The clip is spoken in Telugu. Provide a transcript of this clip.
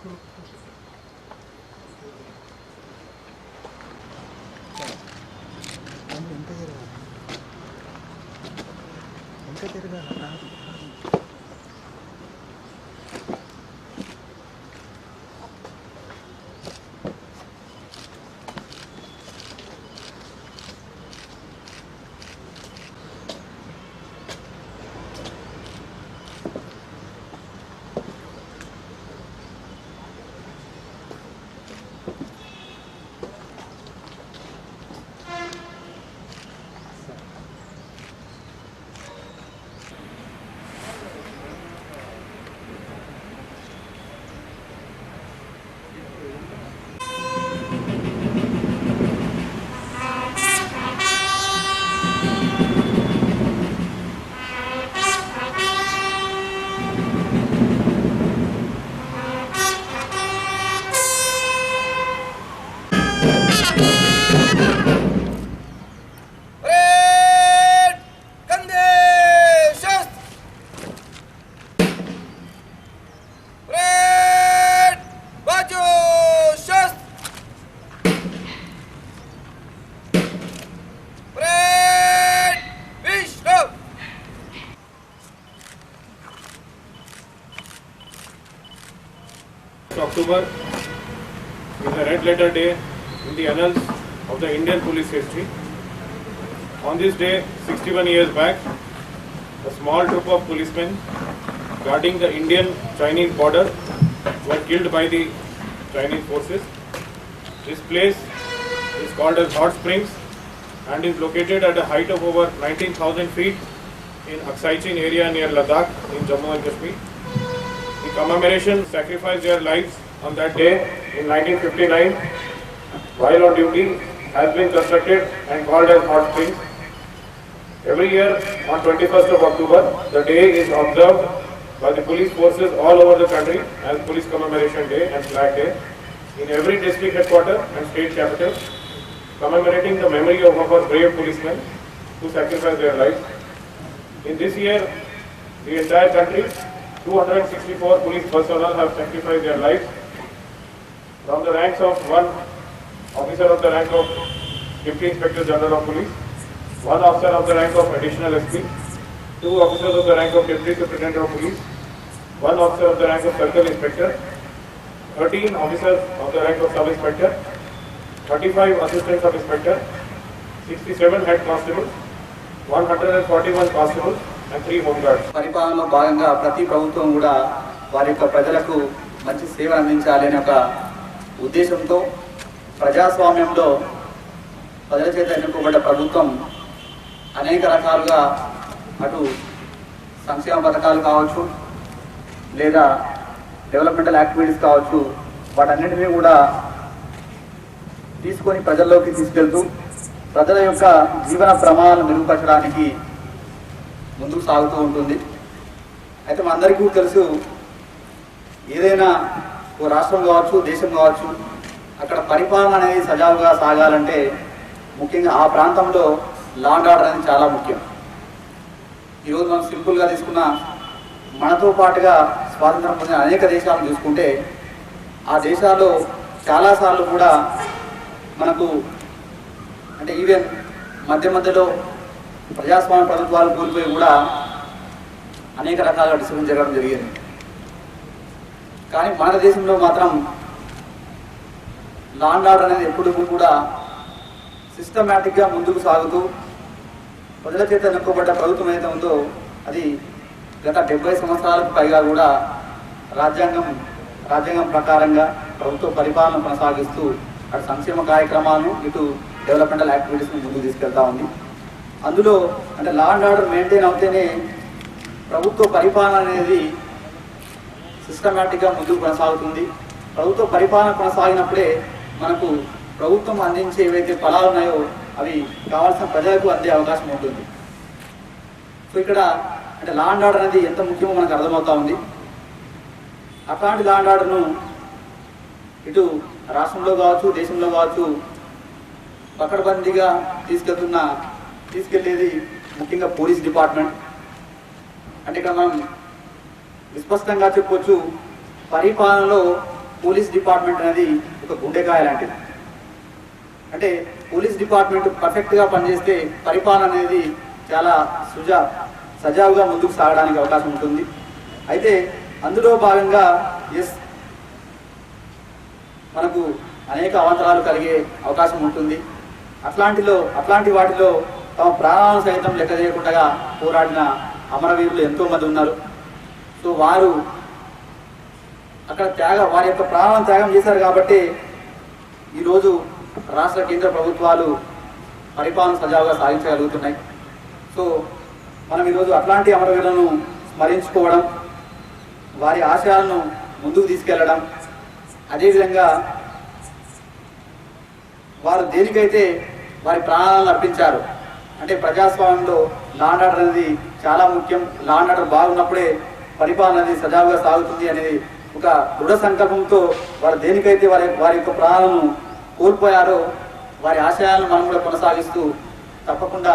안 연대 들어가. 연대 들어가. October is a red letter day in the annals of the Indian police history. On this day, 61 years back, a small troop of policemen guarding the Indian-Chinese border were killed by the Chinese forces. This place is called as Hot Springs and is located at a height of over 19,000 feet in Aksai Chin area near Ladakh in Jammu and Kashmir. The commemoration sacrificed their lives on that day in 1959 while on duty has been constructed and called as Hot Springs. Every year on 21st of October, the day is observed by the police forces all over the country as Police Commemoration Day and Flag Day in every district headquarters and state capital, commemorating the memory of our brave policemen who sacrificed their lives. In this year, the entire country, 264 police personnel have sacrificed their lives from the ranks of one officer of the rank of Deputy Inspector General of Police, one officer of the rank of Additional SP, two officers of the rank of Deputy Superintendent of Police, one officer of the rank of Circle Inspector, 13 officers of the rank of Sub Inspector, 35 Assistant Sub Inspector, 67 Head Constables, 141 Constables and 3 Home Guards. పరిపాలనలో భాగంగా ప్రతి ప్రభుత్వం కూడా వారి యొక్క ప్రజలకు మంచి సేవ అందించాలి అనే ఒక ఉద్దేశంతో ప్రజాస్వామ్యంలో ప్రజల చేత ఎన్నుకోబడ్డ ప్రభుత్వం అనేక రకాలుగా అటు సంక్షేమ పథకాలు కావచ్చు లేదా డెవలప్మెంటల్ యాక్టివిటీస్ కావచ్చు వాటన్నింటినీ కూడా తీసుకొని ప్రజల్లోకి తీసుకెళ్తూ ప్రజల యొక్క జీవన ప్రమాణాలను మెరుగుపరచడానికి ముందుకు సాగుతూ ఉంటుంది. అయితే మనందరికీ తెలుసు ఏదైనా ఓ రాష్ట్రం కావచ్చు దేశం కావచ్చు అక్కడ పరిపాలన అనేది సజావుగా సాగాలంటే ముఖ్యంగా ఆ ప్రాంతంలో లాండ్ ఆర్డర్ అనేది చాలా ముఖ్యం. ఈరోజు మనం సింపుల్గా తీసుకున్న మనతో పాటుగా స్వాతంత్రం పొందిన అనేక దేశాలను చూసుకుంటే ఆ దేశాల్లో చాలాసార్లు కూడా మనకు అంటే ఈవెన్ మధ్య మధ్యలో ప్రజాస్వామ్య ప్రభుత్వాలు కోల్పోయి కూడా అనేక రకాల డిసిప్లిన్ జరగడం జరిగింది. కానీ మన దేశంలో మాత్రం లాండ్ ఆర్డర్ అనేది ఎప్పుడు కూడా సిస్టమేటిక్గా ముందుకు సాగుతూ ప్రజల చేత నొక్కబడ్డ ప్రభుత్వం ఏదైతే ఉందో అది గత డెబ్బై సంవత్సరాలకు పైగా కూడా రాజ్యాంగం రాజ్యాంగం ప్రకారంగా ప్రభుత్వ పరిపాలన కొనసాగిస్తూ అటు సంక్షేమ కార్యక్రమాలను ఇటు డెవలప్మెంటల్ యాక్టివిటీస్ని ముందుకు తీసుకెళ్తా ఉంది. అందులో అంటే లా అండ్ ఆర్డర్ మెయింటైన్ అవుతేనే ప్రభుత్వ పరిపాలన అనేది సిస్టమేటిక్గా ముందుకు కొనసాగుతుంది. ప్రభుత్వ పరిపాలన కొనసాగినప్పుడే మనకు ప్రభుత్వం అందించే ఏవైతే ఫలాలు ఉన్నాయో అవి కావాల్సిన ప్రజలకు అందే అవకాశం ఉంటుంది. సో ఇక్కడ అంటే లాండ్ ఆర్డర్ అనేది ఎంత ముఖ్యమో మనకు అర్థమవుతా ఉంది. అట్లాంటి లాండ్ ఆర్డర్ను ఇటు రాష్ట్రంలో కావచ్చు దేశంలో కావచ్చు పకడ్బందీగా తీసుకెళ్తున్న తీసుకెళ్ళేది ముఖ్యంగా పోలీస్ డిపార్ట్మెంట్. అంటే ఇక్కడ మనం విస్పష్టంగా చెప్పొచ్చు పరిపాలనలో పోలీస్ డిపార్ట్మెంట్ అనేది ఒక గుండెకాయ లాంటిది. అంటే పోలీస్ డిపార్ట్మెంట్ పర్ఫెక్ట్గా పనిచేస్తే పరిపాలన అనేది చాలా సుజా సజావుగా ముందుకు సాగడానికి అవకాశం ఉంటుంది. అయితే అందులో భాగంగా ఎస్ మనకు అనేక అవంతరాలు కలిగే అవకాశం ఉంటుంది. అట్లాంటిలో అట్లాంటి వాటిలో తమ ప్రాణాలను సైతం లెక్క చేయకుండా పోరాడిన అమరవీరులు ఎంతోమంది ఉన్నారు. సో వారు అక్కడ త్యాగం వారి యొక్క ప్రాణాలను త్యాగం చేశారు కాబట్టి ఈరోజు రాష్ట్ర కేంద్ర ప్రభుత్వాలు పరిపాలన సజావుగా సాగించగలుగుతున్నాయి సో మనం ఈరోజు అట్లాంటి అమరవీరులను స్మరించుకోవడం వారి ఆశయాలను ముందుకు తీసుకెళ్ళడం అదేవిధంగా వారు దేనికైతే వారి ప్రాణాలను అర్పించారు అంటే ప్రజాస్వామ్యంలో లాండ్ ఆర్డర్ అనేది చాలా ముఖ్యం. లాండ్ ఆర్డర్ బాగున్నప్పుడే పరిపాలన అనేది సజావుగా సాగుతుంది అనేది ఒక దృఢ సంకల్పంతో వారు దేనికైతే వారి వారి యొక్క ప్రాణాలను కోల్పోయారో వారి ఆశయాలను మనం కూడా కొనసాగిస్తూ తప్పకుండా